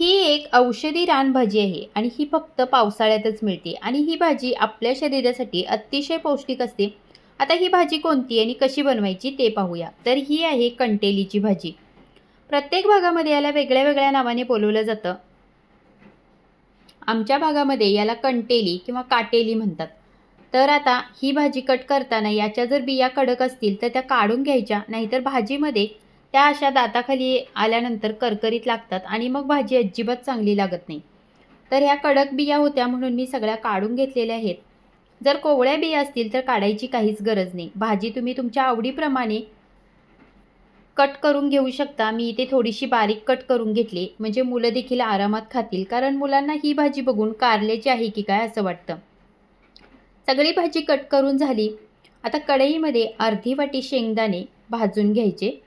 ही एक औषधी रानभाजी आहे आणि ही फक्त पावसाळ्यातच मिळते. आणि ही भाजी आपल्या शरीरासाठी अतिशय पौष्टिक असते. आता ही भाजी कोणती आणि कशी बनवायची ते पाहूया. तर ही आहे कंटेलीची भाजी. प्रत्येक भागामध्ये याला वेगळ्या वेगळ्या नावाने बोलवलं जातं. आमच्या भागामध्ये याला कंटेली किंवा काटेली म्हणतात. तर आता ही भाजी कट करताना याच्या जर बिया कडक असतील तर त्या काढून घ्यायच्या नाहीतर भाजीमध्ये त्या अशा दाताखाली आल्यानंतर करकरीत लागतात आणि मग भाजी अजिबात चांगली लागत नाही. तर ह्या कडक बिया होत्या म्हणून मी सगळ्या काढून घेतलेल्या आहेत. जर कोवळ्या बिया असतील तर काढायची काहीच गरज नाही. भाजी तुम्ही तुमच्या आवडीप्रमाणे कट करून घेऊ शकता. मी इथे थोडीशी बारीक कट करून घेतली. म्हणजे मुलं देखील आरामात खातील. कारण मुलांना ही भाजी बघून कारल्याची आहे की काय असं वाटतं. सगळी भाजी कट करून झाली. आता कढईमध्ये अर्धी वाटी शेंगदाणे भाजून घ्यायचे.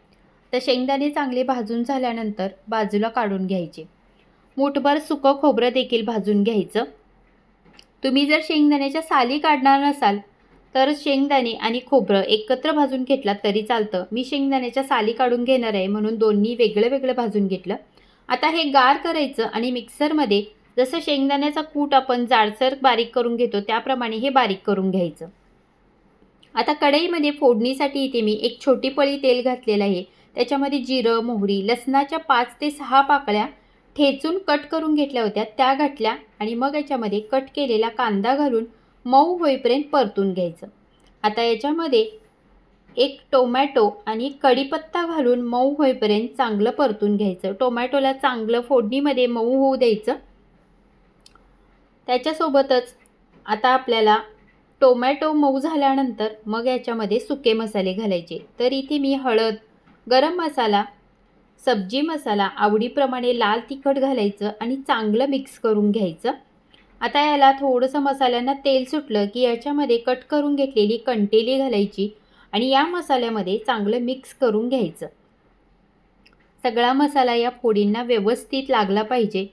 तर शेंगदाणे चांगले भाजून झाल्यानंतर बाजूला काढून घ्यायचे. मुठभर सुकं खोबरं देखील भाजून घ्यायचं. तुम्ही जर शेंगदाण्याच्या साली काढणार नसाल तर शेंगदाणे आणि खोबरं एकत्र भाजून घेतलात तरी चालतं. मी शेंगदाण्याच्या साली काढून घेणार आहे म्हणून दोन्ही वेगळं वेगळं भाजून घेतलं. आता हे गार करायचं आणि मिक्सरमध्ये जसं शेंगदाण्याचा कूट आपण जाडसर बारीक करून घेतो त्याप्रमाणे हे बारीक करून घ्यायचं. आता कढईमध्ये फोडणीसाठी इथे मी एक छोटी पळी तेल घातलेलं आहे. त्याच्यामध्ये जिरं मोहरी लसणाच्या पाच ते सहा पाकळ्या ठेचून कट करून घेतल्या होत्या. त्या घातल्या आणि मग याच्यामध्ये कट केलेला कांदा घालून मऊ होईपर्यंत परतून घ्यायचं. आता याच्यामध्ये एक टोमॅटो आणि कढीपत्ता घालून मऊ होईपर्यंत चांगलं परतून घ्यायचं. टोमॅटोला चांगलं फोडणीमध्ये मऊ होऊ द्यायचं. त्याच्यासोबतच आता आपल्याला टोमॅटो मऊ झाल्यानंतर मग याच्यामध्ये सुके मसाले घालायचे. तर इथे मी हळद गरम मसाला सब्जी मसाला आवडीप्रमाणे लाल तिखट घालायचं आणि चांगलं मिक्स करून घ्यायचं. आता याला थोडंसं मसाल्यांना तेल सुटलं की याच्यामध्ये कट करून घेतलेली कंटेली घालायची आणि या मसाल्यामध्ये चांगलं मिक्स करून घ्यायचं. सगळा मसाला या फोडींना व्यवस्थित लागला पाहिजे.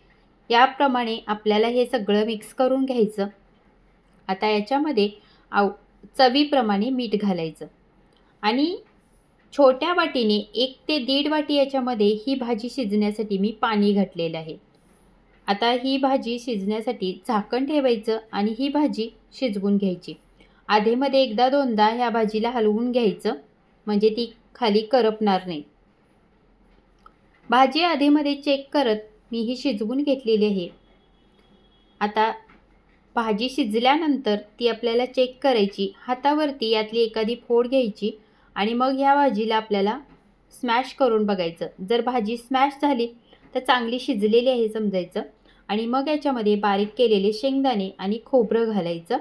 याप्रमाणे आपल्याला हे सगळं मिक्स करून घ्यायचं. आता याच्यामध्ये आव चवीप्रमाणे मीठ घालायचं. आणि छोट्या वाटीने एक ते दीड वाटी याच्यामध्ये ही भाजी शिजण्यासाठी मी पाणी घातलेलं आहे. आता ही भाजी शिजण्यासाठी झाकण ठेवायचं आणि ही भाजी शिजवून घ्यायची. आधेमध्ये एकदा दोनदा ह्या भाजीला हलवून घ्यायचं म्हणजे ती खाली करपणार नाही. भाजी आधेमध्ये चेक करत मी ही शिजवून घेतलेली आहे. आता भाजी शिजल्यानंतर ती आपल्याला चेक करायची. हातावरती यातली एखादी फोड घ्यायची आणि मग ह्या भाजीला आपल्याला स्मॅश करून बघायचं. जर भाजी स्मॅश झाली तर चांगली शिजलेली आहे समजायचं. आणि मग याच्यामध्ये बारीक केलेले शेंगदाणे आणि खोबरं घालायचं.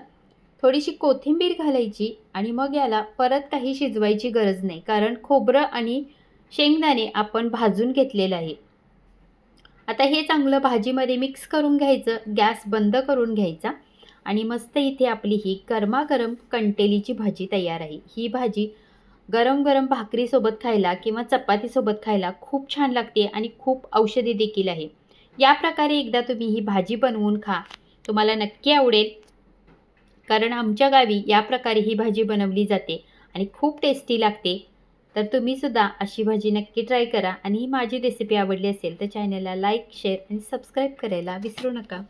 थोडीशी कोथिंबीर घालायची आणि मग याला परत काही शिजवायची गरज नाही. कारण खोबरं आणि शेंगदाणे आपण भाजून घेतलेलं आहे. आता हे चांगलं भाजीमध्ये मिक्स करून घ्यायचं. गॅस बंद करून घ्यायचा. आणि मस्त इथे आपली ही गरमागरम कंटेलीची भाजी तयार आहे. ही भाजी गरम गरम भाकरीसोबत खायला किंवा चपातीसोबत खायला खूप छान लागते आणि खूप औषधी देखील आहे. या प्रकारे एकदा तुम्ही ही भाजी बनवून खा. तुम्हाला नक्की आवडेल. कारण आमच्या गावी या प्रकारे ही भाजी बनवली जाते आणि खूप टेस्टी लागते. तर तुम्हीसुद्धा अशी भाजी नक्की ट्राय करा आणि ही माझी रेसिपी आवडली असेल तर चॅनलला लाईक शेअर आणि सबस्क्राईब करायला विसरू नका.